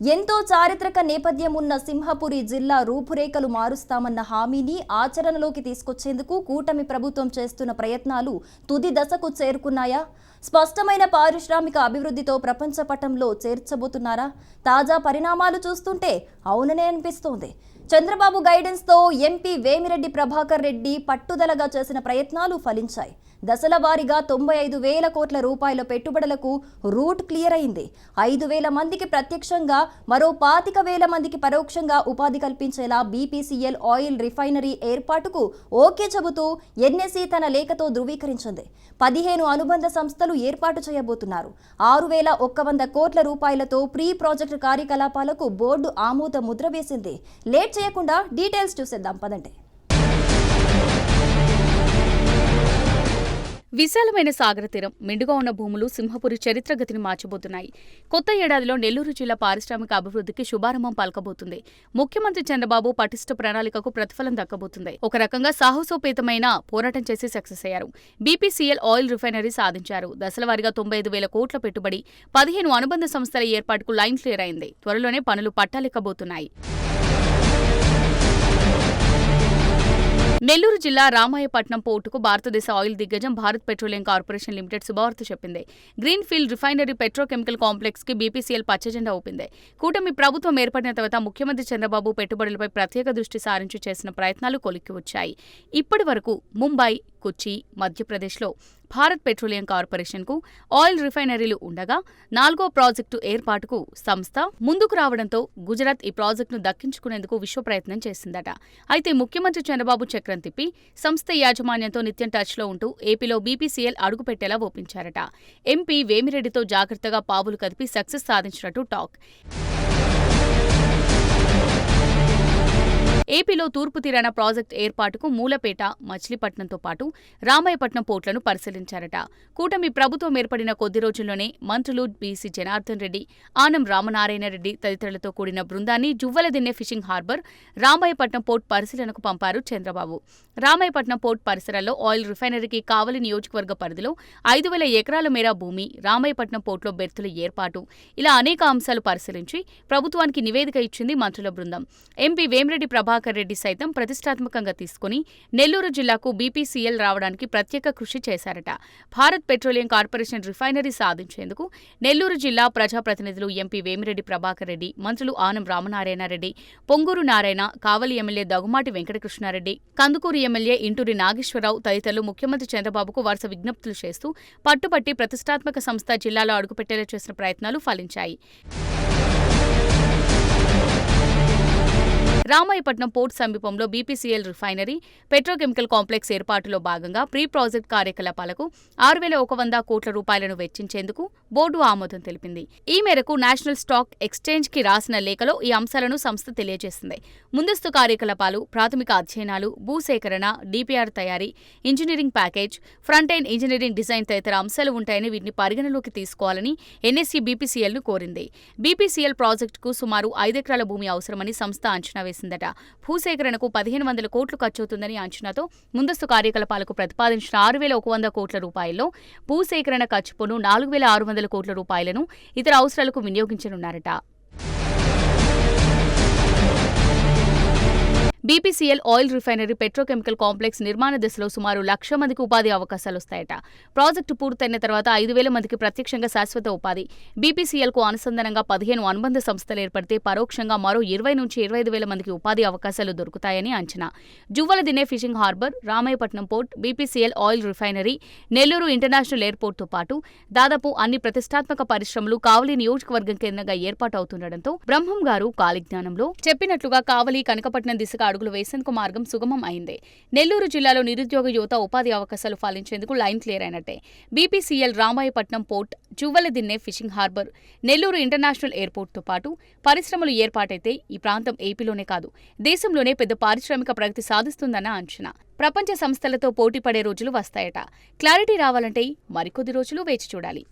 ఎంతో చారిత్రక నేపథ్యం ఉన్న సింహపురి జిల్లా రూపురేఖలు మారుస్తామన్న హామీని ఆచరణలోకి తీసుకొచ్చేందుకు కూటమి ప్రభుత్వం చేస్తున్న ప్రయత్నాలు తుది దశకు చేరుకున్నాయా? స్పష్టమైన పారిశ్రామిక అభివృద్ధితో ప్రపంచ పటంలో చేర్చబోతున్నారా? తాజా పరిణామాలు చూస్తుంటే అవుననే అనిపిస్తోంది. చంద్రబాబు గైడెన్స్తో ఎంపీ వేమిరెడ్డి ప్రభాకర్ రెడ్డి పట్టుదలగా చేసిన ప్రయత్నాలు ఫలించాయి. దశల వారీగా తొంభై ఐదు వేల కోట్ల రూపాయల పెట్టుబడులకు రూట్ క్లియర్ అయింది. ఐదు వేల మందికి ప్రత్యక్షంగా మరో పాతిక వేల మందికి పరోక్షంగా ఉపాధి కల్పించేలా బీపీసీఎల్ ఆయిల్ రిఫైనరీ ఏర్పాటుకు ఓకే చెబుతూ ఎన్ఎస్సీ తన లేఖతో ధృవీకరించింది. పదిహేను అనుబంధ సంస్థలు ఏర్పాటు చేయబోతున్నారు. ఆరు వేల ఒక్క వంద కోట్ల రూపాయలతో ప్రీ ప్రాజెక్టు కార్యకలాపాలకు బోర్డు ఆమోద ముద్ర వేసింది. లేట్ చేయకుండా డీటెయిల్స్ చూసేద్దాం. పదండి. విశాలమైన సాగర తీరం మెండుగా ఉన్న భూములు సింహపురి చరిత్ర గతిని మార్చబోతున్నాయి. కొత్త ఏడాదిలో నెల్లూరు జిల్లా పారిశ్రామిక అభివృద్ధికి శుభారంభం పలకబోతుంది. ముఖ్యమంత్రి చంద్రబాబు పటిష్ట ప్రణాళికకు ప్రతిఫలం దక్కబోతుంది. ఒక రకంగా సాహసోపేతమైన పోరాటం చేసి సక్సెస్ అయ్యారు. బీపీసీఎల్ ఆయిల్ రిఫైనరీ సాధించారు. దశలవారీగా తొంభై ఐదు వేల కోట్ల పెట్టుబడి పదిహేను అనుబంధ సంస్థల ఏర్పాటుకు లైన్ క్లియర్ అయింది. త్వరలోనే పనులు పట్టాలెక్కబోతున్నాయి. నెల్లూరు జిల్లా రామాయపట్నం పోర్టుకు భారతదేశ ఆయిల్ దిగ్గజం భారత్ పెట్రోలియం కార్పొరేషన్ లిమిటెడ్ శుభవార్త చెప్పింది. గ్రీన్ ఫీల్డ్ రిఫైనరీ పెట్రోకెమికల్ కాంప్లెక్స్కి బీపీసీఎల్ పచ్చజెండా ఊపింది. కూటమి ప్రభుత్వం ఏర్పడిన తర్వాత ముఖ్యమంత్రి చంద్రబాబు పెట్టుబడులపై ప్రత్యేక దృష్టి సారించి చేసిన ప్రయత్నాలు కొలిక్కి వచ్చాయి. ఇప్పటి వరకు ముంబై కొచ్చి మధ్యప్రదేశ్లో భారత్ పెట్రోలియం కార్పొరేషన్కు ఆయిల్ రిఫైనరీలు ఉండగా నాలుగో ప్రాజెక్టు ఏర్పాటుకు సంస్థ ముందుకు రావడంతో గుజరాత్ ఈ ప్రాజెక్టును దక్కించుకునేందుకు విశ్వ ప్రయత్నం చేసిందట. అయితే ముఖ్యమంత్రి చంద్రబాబు చక్రం తిప్పి సంస్థ యాజమాన్యంతో నిత్యం టచ్లో ఉంటూ ఏపీలో బీపీసీఎల్ అడుగుపెట్టేలా ఒప్పించారట. ఎంపీ వేమిరెడ్డితో జాగ్రత్తగా పావులు కదిపి సక్సెస్ సాధించినట్టు టాక్. ఏపీలో తూర్పు తీరాన ప్రాజెక్టు ఏర్పాటుకు మూలపేట మచిలీపట్నంతో పాటు రామాయపట్నం పోర్టులను పరిశీలించారట. కూటమి ప్రభుత్వం ఏర్పడిన కొద్ది రోజుల్లోనే మంత్రులు బీసీ జనార్దన్ రెడ్డి ఆనం రామనారాయణ రెడ్డి తదితరులతో కూడిన బృందాన్ని Juvvaladinne fishing harbour Ramayapatnam port పరిశీలనకు పంపారు చంద్రబాబు. రామాయపట్నం పోర్ట్ పరిసరాల్లో ఆయిల్ రిఫైనరీకి కావలి నియోజకవర్గ పరిధిలో ఐదు వేల ఎకరాల మేర భూమి రామాయపట్నం పోర్టులో బెర్తుల ఏర్పాటు ఇలా అనేక అంశాలు పరిశీలించి ప్రభుత్వానికి నివేదిక ఇచ్చింది మంత్రుల బృందం. ఎంపీ వేమిరెడ్డి ప్రభాకర్ రెడ్డి సైతం ప్రతిష్టాత్మకంగా తీసుకుని నెల్లూరు జిల్లాకు బీపీసీఎల్ రావడానికి ప్రత్యేక కృషి చేశారట. భారత్ పెట్రోలియం కార్పొరేషన్ రిఫైనరీ సాధించేందుకు నెల్లూరు జిల్లా ప్రజాప్రతినిధులు ఎంపీ వేమిరెడ్డి ప్రభాకర్ రెడ్డి మంత్రులు ఆనం రామనారాయణ రెడ్డి పొంగూరు నారాయణ కావలి ఎమ్మెల్యే దగుమాటి వెంకటకృష్ణారెడ్డి కందుకూరు ఎమ్మెల్యే ఇంటూరి నాగేశ్వరరావు తదితరులు ముఖ్యమంత్రి చంద్రబాబుకు వరుస విజ్ఞప్తులు చేస్తూ పట్టుపట్టి ప్రతిష్టాత్మక సంస్థ జిల్లాలో అడుగుపెట్టేలా చేసిన ప్రయత్నాలు ఫలించాయి. రామాయపట్నం పోర్ట్ సమీపంలో బీపీసీఎల్ రిఫైనరీ పెట్రోకెమికల్ కాంప్లెక్స్ ఏర్పాటులో భాగంగా ప్రీ ప్రాజెక్ట్ కార్యకలాపాలకు ఆరు వేల ఒక వంద కోట్ల రూపాయలను వెచ్చించేందుకు బోర్డు ఆమోదం తెలిపింది. ఈ మేరకు నేషనల్ స్టాక్ ఎక్స్చేంజ్కి రాసిన లేఖలో ఈ అంశాలను సంస్థ తెలియజేసింది. ముందస్తు కార్యకలాపాలు ప్రాథమిక అధ్యయనాలు భూసేకరణ డిపిఆర్ తయారీ engineering package front end engineering design తదితర అంశాలు ఉంటాయని వీటిని పరిగణలోకి తీసుకోవాలని ఎన్ఎస్సీ బీపీసీఎల్ను కోరింది. బీపీసీఎల్ ప్రాజెక్టుకు సుమారు ఐదెకరాల భూమి అవసరమని సంస్థ అంచనా చేసిందట. భూసేకరణకు పదిహేను వందల కోట్లు ఖర్చవుతుందని అంచనాతో ముందస్తు కార్యకలాపాలకు ప్రతిపాదించిన ఆరు వేల ఒక వంద కోట్ల రూపాయల్లో భూసేకరణ ఖర్చు నాలుగు వేల ఆరు వందల కోట్ల రూపాయలను ఇతర అవసరాలకు వినియోగించనున్నారట. BPCL oil refinery petrochemical complex నిర్మాణ దశలో సుమారు లక్ష మందికి ఉపాధి అవకాశాలు వస్తాయట. ప్రాజెక్టు పూర్తయిన తర్వాత ఐదు వేల మందికి ప్రత్యక్షంగా శాశ్వత ఉపాధి. బీపీసీఎల్కు అనుసంధానంగా పదిహేను అనుబంధ సంస్థలు ఏర్పడితే పరోక్షంగా మరో ఇరవై నుంచి ఇరవై ఐదు వేల మందికి ఉపాధి అవకాశాలు దొరుకుతాయని అంచనా. Juvvaladinne fishing harbour Ramayapatnam port BPCL oil refinery Nellore international ఎయిర్పోర్ట్తో పాటు దాదాపు అన్ని ప్రతిష్టాత్మక పరిశ్రమలు కావలి నియోజకవర్గం కేంద్రంగా ఏర్పాటు అవుతుండటంతో బ్రహ్మం గారు కాలిజ్ఞానంలో చెప్పినట్లుగా కావలి కనకపట్నం దిశగా అడుగులు వేసేందుకు మార్గం సుగమం అయింది. నెల్లూరు జిల్లాలో నిరుద్యోగ యువత ఉపాధి అవకాశాలు ఫలించేందుకు లైన్ క్లియర్ అయినట్టే. BPCL Ramayapatnam port Juvvaladinne fishing harbour Nellore international ఎయిర్పోర్ట్తో పాటు పరిశ్రమలు ఏర్పాటైతే ఈ ప్రాంతం ఏపీలోనే కాదు దేశంలోనే పెద్ద పారిశ్రామిక ప్రగతి సాధిస్తుందన్న అంచనా. ప్రపంచ సంస్థలతో పోటీ పడే రోజులు వస్తాయట. క్లారిటీ రావాలంటే మరికొద్ది రోజులు వేచి చూడాలి.